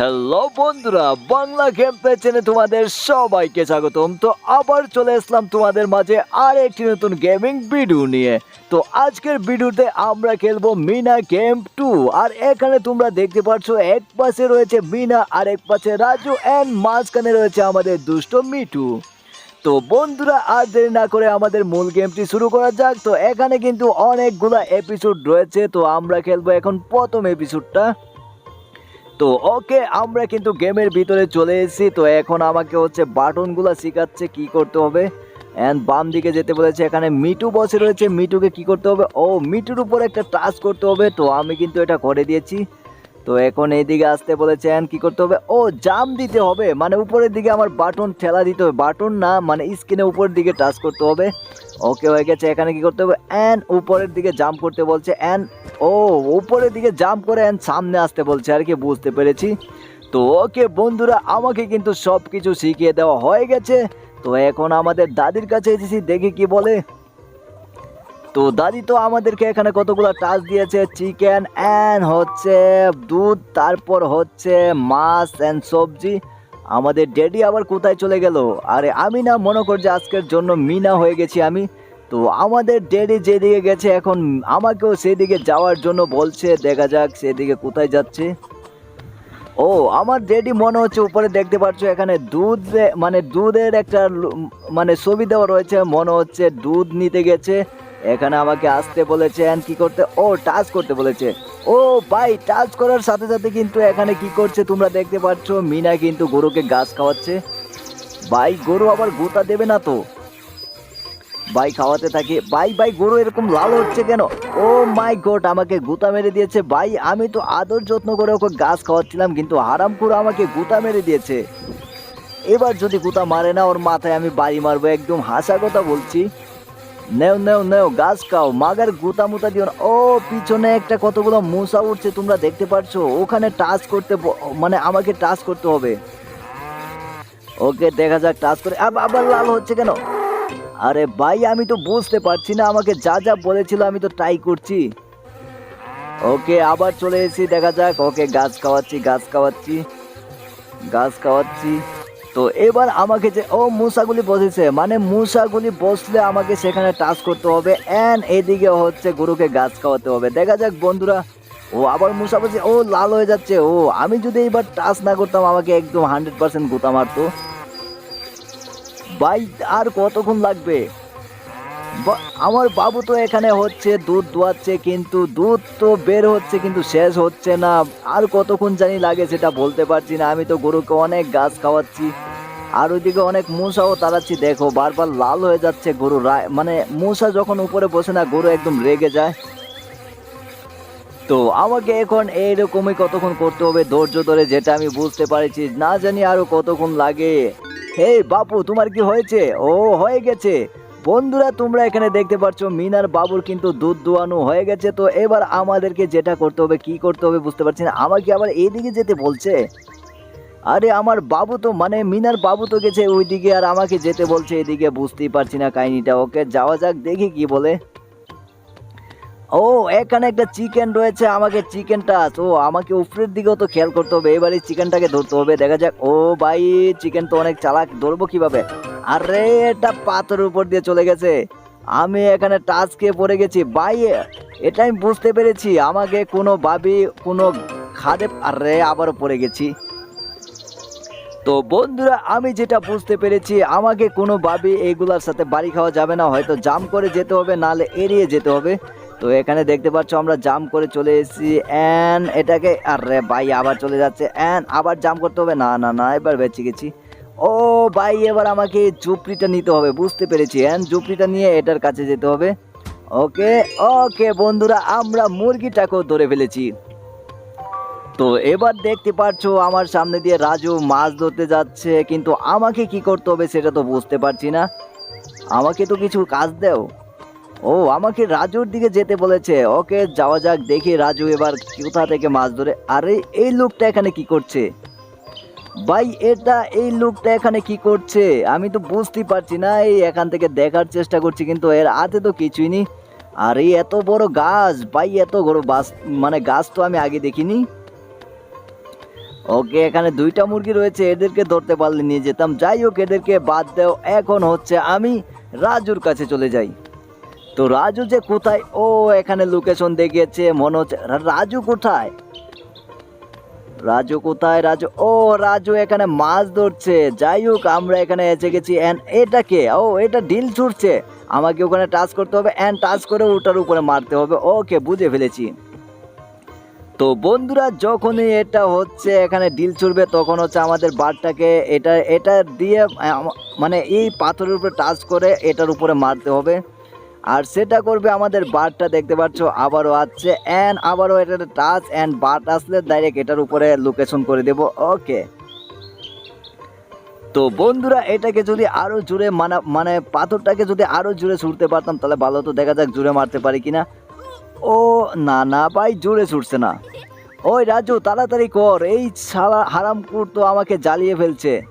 Hello বন্ধুরা, Bangla game চ্যানেলে তোমাদের সবাইকে স্বাগতম। তো আবার চলে আসলাম তোমাদের মাঝে আর একটি নতুন গেমিং ভিডিও নিয়ে। তো আজকের ভিডিওতে আমরা খেলব মিনা গেম টু আর এখানে তোমরা দেখতে পাচ্ছ এক পাশে রয়েছে মিনা, আর এক পাশে রাজু অ্যান্ড মাঝখানে রয়েছে আমাদের দুষ্ট মিটু তো বন্ধুরা, আর দেরি না করে আমাদের মূল গেমটি শুরু করা যাক। তো এখানে কিন্তু অনেকগুলা এপিসোড রয়েছে। তো আমরা খেলব এখন প্রথম এপিসোডটা তো ওকে, আমরা কিন্তু গেমের ভিতরে চলে এসেছি। তো এখন আমাকে হচ্ছে বাটনগুলো শেখাচ্ছে কি করতে হবে। অ্যান্ড বাম দিকে যেতে বলেছে, এখানে মিটু বসে রয়েছে। মিটুকে কি করতে হবে? ও, মিটুর উপরে একটা টাচ করতে হবে। তো আমি কিন্তু এটা করে দিয়েছি। তো এখন এইদিকে আসতে বলেছে অ্যান্ড কি করতে হবে? ও, জাম দিতে হবে। মানে উপরের দিকে আমার বাটন ঠেলা দিতে হবে। বাটন না মানে স্ক্রিনে উপরের দিকে টাচ করতে হবে। ওকে, হয়ে গেছে। এখানে কি করতে হবে? অ্যান্ড উপরের দিকে জাম্প করতে বলছে। অ্যান্ড ও, উপরের দিকে জাম্প করে অ্যান্ড সামনে আসতে বলছে। আর কি, বুঝতে পেরেছি। তো ওকে, বন্ধুরা, আমাকে কিন্তু সব কিছু শিখিয়ে দেওয়া হয়ে গেছে। তো এখন আমাদের দাদির কাছে এসেছি, দেখি কি বলে। তো দাদি তো আমাদেরকে এখানে কতগুলো টাচ দিয়েছে? চিকেন অ্যান্ড হচ্ছে দুধ, তারপর হচ্ছে মাছ অ্যান্ড সবজি। আমাদের ড্যাডি আবার কোথায় চলে গেল? আরে আমি না মনে কর যে আজকের জন্য মিনা হয়ে গেছি আমি। তো আমাদের ড্যাডি যেদিকে গেছে এখন আমাকেও সেদিকে যাওয়ার জন্য বলছে, দেখা যাক সেদিকে কোথায় যাচ্ছে। ও, আমার ড্যাডি মনে হচ্ছে উপরে দেখতে পাচ্ছ, এখানে দুধ মানে দুধের একটা মানে ছবি দেওয়া রয়েছে, মনে হচ্ছে দুধ নিতে গেছে। এখানে আমাকে আসতে বলেছে and কি করতে, ও টাচ করতে বলেছে। ও ভাই টাচ করার সাথে সাথে কিন্তু এখানে কি করছে তোমরা দেখতে পাচ্ছ, মিনা কিন্তু গরুকে গাছ খাওয়াচ্ছে। ভাই, গরু আবার গোতা দেবে না তো? ভাই, খাওয়াতে থাকে। ভাই ভাই, গরু এরকম লাল হচ্ছে কেন? ও মাই গড আমাকে গুতা মেরে দিয়েছে। ভাই, আমি তো আদর যত্ন করে ওকে গাছ খাওয়াচ্ছিলাম, কিন্তু হারাম করে আমাকে গুতা মেরে দিয়েছে। এবার যদি গুতা মারে না, ওর মাথায় আমি বাড়ি মারবো, একদম হাসা কথা বলছি। নেও নেও নেও, গাছ খাও মাগার গুতা মুতা দিও ও, পিছনে একটা কতগুলো মশা উঠছে তোমরা দেখতে পাচ্ছ? ওখানে টাচ করতে মানে আমাকে টাচ করতে হবে। ওকে, দেখা যাক, টাচ করে আব- আবার লাল হচ্ছে কেন? আরে ভাই, আমি তো বুঝতে পারছি না, আমাকে যা যা বলেছিল, আমি তো ট্রাই করছি। ওকে, আবার চলে এসেছি, দেখা যাক। ওকে, গাছ খাওয়াচ্ছি গাছ খাওয়াচ্ছি গাছ খাওয়াচ্ছি তো এবার আমাকে যে, ও মূষাগুলি বসেছে। মানে মূষাগুলি বসলে আমাকে সেখানে টাচ করতে হবে অ্যান্ড এদিকে হচ্ছে গরুকে গাছ খাওয়াতে হবে। দেখা যাক বন্ধুরা, ও আবার মূষা বলছে, ও লাল হয়ে যাচ্ছে। ও, আমি যদি এইবার টাচ না করতাম, আমাকে একদম হান্ড্রেড পার্সেন্ট গোতা মারতো। ভাই, আর কতক্ষণ লাগবে? আমার বাবু তো এখানে হচ্ছে, দুধ দোয়াচ্ছে, কিন্তু দুধ তো বের হচ্ছে, কিন্তু শেষ হচ্ছে না। আর কতক্ষণ জানি লাগে সেটা বলতে পারছি না। আমি তো গরুকে অনেক গাছ খাওয়াচ্ছি। আর ওইদিকে অনেক মূষাও তাড়াচ্ছি। দেখো, বারবার লাল হয়ে যাচ্ছে গরু। মানে মূষা যখন উপরে বসে না, গরু একদম রেগে যায়। তো আমাকে এখন এইরকমই কতক্ষণ করতে হবে, ধৈর্য ধরে যেটা আমি বুঝতে পারছি, না জানি আরও কতক্ষণ লাগে। হে বাপু, তোমার কি হয়েছে? ও, হয়ে গেছে। বন্ধুরা, তোমরা এখানে দেখতে পাচ্ছ মিনার বাবুর কিন্তু দুধ দোয়ানো হয়ে গেছে। তো এবার আমাদেরকে যেটা করতে হবে, কি করতে হবে বুঝতে পারছি না। আমাকে আবার এইদিকে যেতে বলছে? আরে আমার বাবু তো মানে মিনার বাবু তো গেছে ওইদিকে আর আমাকে যেতে বলছে এদিকে, বুঝতেই পারছি না কাহিনিটা। ওকে যাওয়া যাক, দেখি কি বলে। ও, এখানে একটা চিকেন রয়েছে, আমাকে চিকেনটা ও আমাকে উপরের দিকেও তো খেয়াল করতে হবে, এবারে চিকেনটাকে ধরতে হবে, দেখা যাক। ও ভাই, চিকেন তো অনেক চালাক, ধরবো কীভাবে? আরে, এটা পাথরের উপর দিয়ে চলে গেছে। আমি এখানে টাচ খেয়ে পড়ে গেছি। ভাই, এটা আমি বুঝতে পেরেছি, আমাকে কোনো ভাবি, কোনো খাদে, আরে, আবারও পড়ে গেছি। তো বন্ধুরা, আমি যেটা বুঝতে পেরেছি, আমাকে কোনোভাবে এইগুলার সাথে বাড়ি খাওয়া যাবে না। হয়তো জাম করে যেতে হবে নালে এড়িয়ে যেতে হবে। তো এখানে দেখতে পাচ্ছ, আমরা জাম করে চলে এসেছি। অ্যান, এটাকে, আরে ভাই, আবার চলে যাচ্ছে। অ্যান, আবার জাম করতে হবে? না না না, এবার বেঁচে গেছি। ও ভাই, এবার আমাকে ঝুপড়িটা নিতে হবে, বুঝতে পেরেছি। অ্যান, ঝুপড়িটা নিয়ে এটার কাছে যেতে হবে। ওকে ওকে, বন্ধুরা, আমরা মুরগিটাকেও ধরে ফেলেছি। তো এবার দেখতে পাচ্ছ আমার সামনে দিয়ে রাজু মাছ ধরতে যাচ্ছে, কিন্তু আমাকে কি করতে হবে সেটা তো বুঝতে পারছি না। আমাকে তো কিছু কাজ দেও। ও, আমাকে রাজুর দিকে যেতে বলেছে। ওকে, যাওয়া যাক, দেখি রাজু এবার কোথা থেকে মাছ ধরে। আরে, এই লোকটা এখানে কি করছে? ভাই, এটা এই লোকটা এখানে কি করছে? আমি তো বুঝতেই পারছি না, এই এখান থেকে দেখার চেষ্টা করছি, কিন্তু এর হাতে তো কিছুই নেই। আর এই এত বড় গাছ! ভাই, এত বড় বাস মানে গাছ তো আমি আগে দেখিনি। ওকে, এখানে দুইটা মুরগি রয়েছে, এদেরকে ধরতে পারলে নিয়ে যেতাম। যাই হোক, এদেরকে বাদ দেও, এখন হচ্ছে আমি রাজুর কাছে চলে যাই। তো রাজু যে কোথায়? ও এখানে লোকেশন দেখিয়েছে, মনে হচ্ছে, রাজু কোথায়? রাজু কোথায়? রাজু, ও রাজু এখানে মাছ ধরছে। যাই হোক, আমরা এখানে এসে গেছি। অ্যান্ড এটা কে? ও, এটা ডিল ছুটছে। আমাকে ওখানে টাচ করতে হবে অ্যান্ড টাচ করে ওটার উপরে মারতে হবে। ওকে বুঝে ফেলেছি। তো বন্ধুরা, যখনই এটা হচ্ছে, এখানে ডিল ছুড়বে তখন হচ্ছে আমাদের বারটাকে এটা এটা দিয়ে মানে এই পাথরের উপরে টাচ করে এটার উপরে মারতে হবে। আর সেটা করবে আমাদের বারটা, দেখতে পাচ্ছ, আবারও আসছে অ্যান্ড আবারও এটা টাচ অ্যান্ড বাট আসলে ডাইরেক্ট এটার উপরে লোকেশন করে দেব ওকে তো বন্ধুরা, এটাকে যদি আরও জুড়ে, মানা মানে পাথরটাকে যদি আরও জুড়ে ছুটতে পারতাম, তাহলে ভালো তো দেখা যাক জুড়ে মারতে পারি কিনা। ও না না ভাই, জোরে ছুটছে না। ওই রাজু, তাড়াতাড়ি কর, এই সারা হারামপুর তো আমাকে জ্বালিয়ে ফেলছে।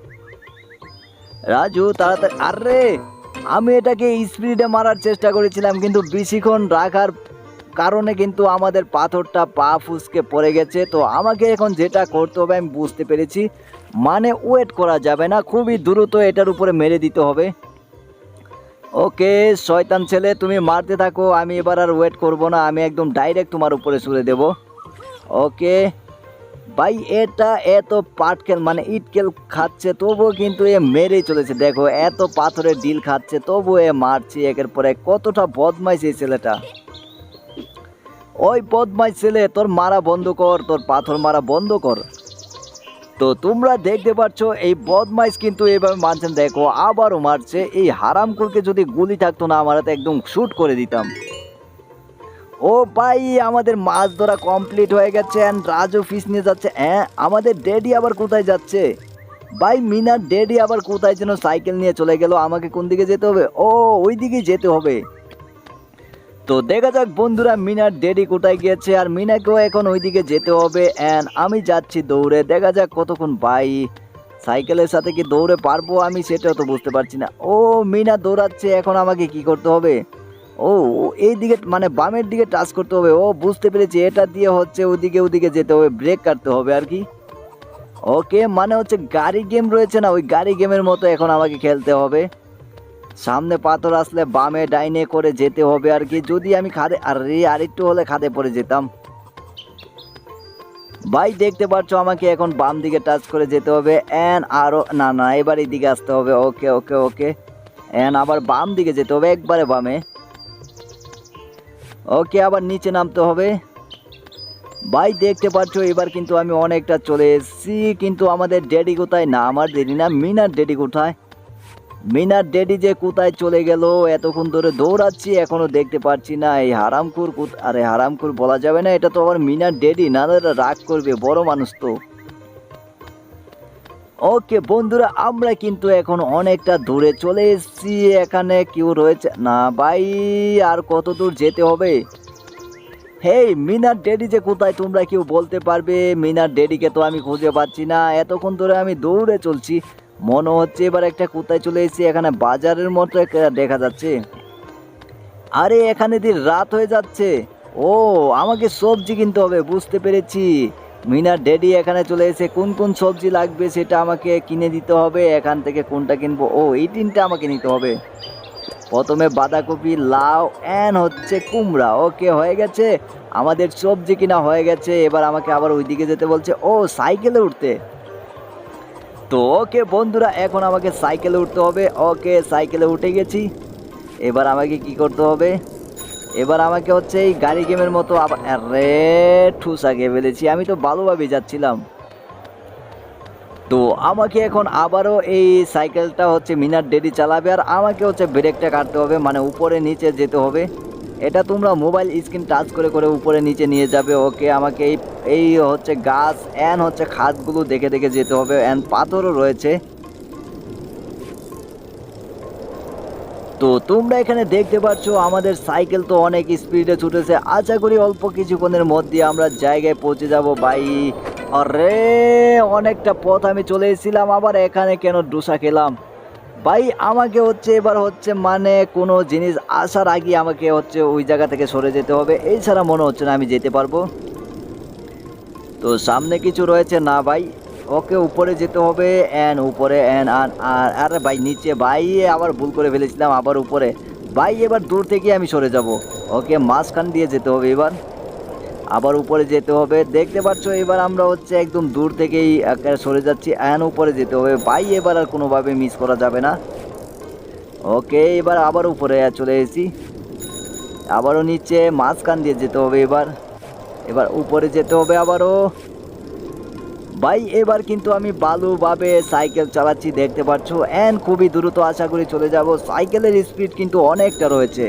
রাজু, তাড়াতাড়ি, আরে, আমি এটাকে স্পিডে মারার চেষ্টা করেছিলাম, কিন্তু বেশিক্ষণ রাখার কারণে কিন্তু আমাদের পাথরটা পা ফুসকে পড়ে গেছে। তো আমাকে এখন যেটা করতে হবে, আমি বুঝতে পেরেছি। মানে ওয়েট করা যাবে না, খুবই দ্রুত এটার উপরে মেরে দিতে হবে। ওকে, শয়তান ছেলে, তুমি মারতে থাকো, আমি এবার আর ওয়েট করব না, আমি একদম ডাইরেক্ট তোমার উপরে ছুড়ে দেব। ওকে, ভাই, এটা এত পাটকেল মানে ইটকেল খাচ্ছে, তবুও কিন্তু এ মেরেই চলেছে। দেখো, এত পাথরের ডিল খাচ্ছে তবু এ মারছে একের পরে কতটা বদমাইশ এই ছেলেটা। ওই বদমাইশ ছেলে, তোর মারা বন্ধ কর, তোর পাথর মারা বন্ধ কর। তো তোমরা দেখতে পাচ্ছ, এই বদমাইশ কিন্তু এইভাবে মানছেন দেখো, আবারও মারছে। এই হারামকুরকে যদি গুলি থাকতো না, আমার হাতে একদম শ্যুট করে দিতাম। ও ভাই, আমাদের মাছ ধরা কমপ্লিট হয়ে গেছে অ্যান্ড রাজু ফিস নিয়ে যাচ্ছে। হ্যাঁ আমাদের ডেডি আবার কোথায় যাচ্ছে? ভাই, মিনার ডেডি আবার কোথায় যেন সাইকেল নিয়ে চলে গেল। আমাকে কোন দিকে যেতে হবে? ও ওই দিকেই যেতে হবে। তো দেখা যাক বন্ধুরা, মিনার ডেডি কোথায় গিয়েছে আর মিনাকেও এখন ওইদিকে যেতে হবে। অ্যান্ড আমি যাচ্ছি দৌড়ে, দেখা যাক কতক্ষণ বাই সাইকেলের সাথে কি দৌড়ে পারব আমি সেটাও তো বুঝতে পারছি না। ও, মিনা দৌড়াচ্ছে, এখন আমাকে কি করতে হবে? ও এই দিকে মানে বামের দিকে টাচ করতে হবে। ও, বুঝতে পেরেছি, এটা দিয়ে হচ্ছে ওদিকে ওদিকে যেতে হবে, ব্রেক কাটতে হবে আর কি। ওকে মানে হচ্ছে গাড়ি গেম রয়েছে না, ওই গাড়ি গেমের মতো এখন আমাকে খেলতে হবে। সামনে পাথর আসলে বামে ডাইনে করে যেতে হবে আর কি। যদি আমি খাদে আরে আরেকটু হলে খাদে পড়ে যেতাম। ভাই, দেখতে পাচ্ছ আমাকে এখন বাম দিকে টাচ করে যেতে হবে। অ্যান আরও না না, এবার এই দিকে আসতে হবে। ওকে ওকে ওকে। অ্যান আবার বাম দিকে যেতে হবে, একবারে বামে। ওকে, আবার নিচে নামতে হবে। ভাই, দেখতে পাচ্ছ এবার কিন্তু আমি অনেকটা চলে এসেছি, কিন্তু আমাদের ডেডি কোথায়? না, আমার ডেডি না, মিনার ডেডি কোথায়? মিনার ডেডি যে কোথায় চলে গেল, এতক্ষণ ধরে দৌড়াচ্ছি, এখনও দেখতে পাচ্ছি না। এই হারামকুর আরে হারামকুর বলা যাবে না, এটা তো আবার মিনার ডেডি না রাগ করবে, বড় মানুষ তো। ওকে বন্ধুরা, আমরা কিন্তু এখন অনেকটা দূরে চলে এসেছি, এখানে কেউ রয়েছে না ভাই, আর কত দূর যেতে হবে? হেই মিনার ডেডি যে কোথায়, তোমরা কেউ বলতে পারবে? মিনার ডেডিকে তো আমি খুঁজে পাচ্ছি না, এতক্ষণ ধরে আমি দৌড়ে চলছি। মনে হচ্ছে এবার একটা কোথায় চলে এসেছি, এখানে বাজারের মতো দেখা যাচ্ছে। আরে, এখানে দিয়ে রাত হয়ে যাচ্ছে। ও, আমাকে সবজি কিনতে হবে, বুঝতে পেরেছি। মিনার ডেডি এখানে চলে এসে কোন কোন সবজি লাগবে সেটা আমাকে কিনে দিতে হবে, এখান থেকে কোনটা কিনবো? ও, এই তিনটা আমাকে নিতে হবে। প্রথমে বাঁধাকপি, লাউ, অ্যান হচ্ছে কুমড়া। ওকে, হয়ে গেছে। আমাদের সবজি কিনা হয়ে গেছে। এবার আমাকে আবার ওইদিকে যেতে বলছে। ও, সাইকেলে উঠতে। তো ওকে বন্ধুরা, এখন আমাকে সাইকেলে উঠতে হবে। ওকে, সাইকেলে উঠে গেছি। এবার আমাকে কি করতে হবে? এবার আমাকে হচ্ছে এই গাড়ি গেমের মতো আবার আরে, ঠুসা খেয়ে ফেলেছি। আমি তো ভালোভাবে যাচ্ছিলাম। তো আমাকে এখন আবারও এই সাইকেলটা হচ্ছে মিনার ডেডি চালাবে। আর আমাকে হচ্ছে ব্রেকটা কাটতে হবে মানে উপরে নিচে যেতে হবে। এটা তোমরা মোবাইল স্ক্রিন টাচ করে করে উপরে নিচে নিয়ে যাবে ওকে আমাকে এই এই হচ্ছে গাছ অ্যান হচ্ছে খাদগুলো দেখে দেখে যেতে হবে অ্যান পাথরও রয়েছে। তো তোমরা এখানে দেখতে পাচ্ছ, আমাদের সাইকেল তো অনেক স্পিডে ছুটেছে। আশা করি অল্প কিছুক্ষণের মধ্যে আমরা জায়গায় পৌঁছে যাব। ভাই আরে, অনেকটা পথ আমি চলে এসেছিলাম, আবার এখানে কেন ডোসা খেলাম? ভাই, আমাকে হচ্ছে এবার হচ্ছে মানে কোনো জিনিস আসার আগে আমাকে হচ্ছে ওই জায়গা থেকে সরে যেতে হবে। এছাড়া মনে হচ্ছে না আমি যেতে পারব। তো সামনে কিছু রয়েছে। না ভাই, ওকে উপরে যেতে হবে অ্যান উপরে অ্যান আর আর আরে ভাই, নিচে ভাই, আবার ভুল করে ফেলেছিলাম আবার উপরে। ভাই, এবার দূর থেকে আমি সরে যাব। ওকে মাঝখান দিয়ে যেতে হবে এবার। আবার উপরে যেতে হবে। দেখতে পাচ্ছ, এবার আমরা হচ্ছে একদম দূর থেকেই সরে যাচ্ছি অ্যান উপরে যেতে হবে। ভাই, এবার আর কোনোভাবে মিস করা যাবে না। ওকে এবার আবার উপরে চলে এসেছি। আবারও নিচে মাঝখান দিয়ে যেতে হবে এবার। এবার উপরে যেতে হবে আবারও। ভাই, এবার কিন্তু আমি ভালোভাবে সাইকেল চালাচ্ছি, দেখতে পাচ্ছ। এন খুবই দ্রুত আশা করি চলে যাব। সাইকেলের স্পিড কিন্তু অনেকটা রয়েছে।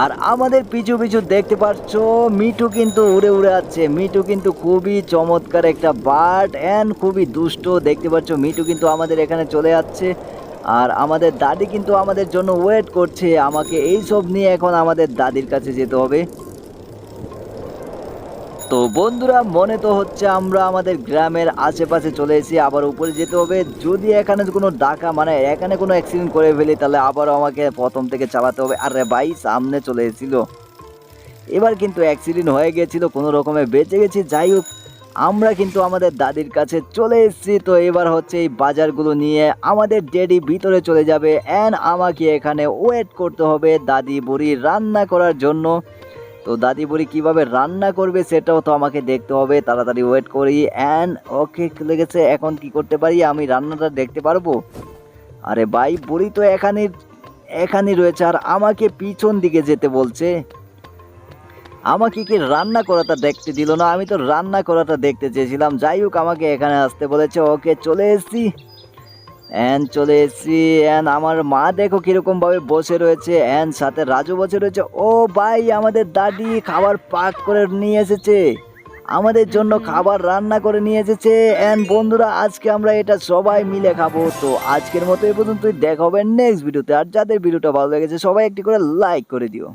আর আমাদের পিছু পিছু দেখতে পাচ্ছ, মিঠু কিন্তু উড়ে উড়ে আছে মিঠু কিন্তু খুবই চমৎকার একটা বার্ড অ্যান্ড খুবই দুষ্ট। দেখতে পাচ্ছ, মিঠু কিন্তু আমাদের এখানে চলে যাচ্ছে। আর আমাদের দাদি কিন্তু আমাদের জন্য ওয়েট করছে। আমাকে এই সব নিয়ে এখন আমাদের দাদির কাছে যেতে হবে। তো বন্ধুরা, মনে তো হচ্ছে আমরা আমাদের গ্রামের আশেপাশে চলে এসেছি আবার উপরে যেতে হবে। যদি এখানে কোনো ডাকা মানে এখানে কোনো অ্যাক্সিডেন্ট করে ফেলি, তাহলে আবারও আমাকে প্রথম থেকে চালাতে হবে। আরে ভাই, সামনে চলে এসেছিল। এবার কিন্তু অ্যাক্সিডেন্ট হয়ে গেছিল, কোনো রকমে বেঁচে গেছি। যাই হোক, আমরা কিন্তু আমাদের দাদির কাছে চলে এসেছি। তো এবার হচ্ছে এই বাজারগুলো নিয়ে আমাদের ডেডি ভিতরে চলে যাবে। অ্যান্ড আমাকে এখানে ওয়েট করতে হবে দাদি বুড়ি রান্না করার জন্য। তো দাদি বুড়ি কীভাবে রান্না করবে সেটাও তো আমাকে দেখতে হবে। তাড়াতাড়ি ওয়েট করি অ্যান্ড ওকে লেগেছে। এখন কি করতে পারি? আমি রান্নাটা দেখতে পারব? আরে ভাই, বুড়ি তো এখানে এখানেই রয়েছে আর আমাকে পিছন দিকে যেতে বলছে। আমাকে কি রান্না করাটা দেখতে দিল না? আমি তো রান্না করাটা দেখতে চেয়েছিলাম। যাই হোক, আমাকে এখানে আসতে বলেছে। ওকে চলে এসেছি। অ্যান চলে এসেছি। অ্যান আমার মা দেখো কীরকম ভাবে বসে রয়েছে। অ্যান সাথে রাজু বসে রয়েছে। ও ভাই আমাদের দাদি খাবার পাক করে নিয়ে এসেছে। আমাদের জন্য খাবার রান্না করে নিয়ে এসেছে। অ্যান বন্ধুরা আজকে আমরা এটা সবাই মিলে খাব। তো আজকের মতো এই পর্যন্তই। দেখা হবে নেক্সট ভিডিওতে আর যাদের ভিডিওটা ভালো লেগেছে সবাই একটি করে লাইক করে দিও।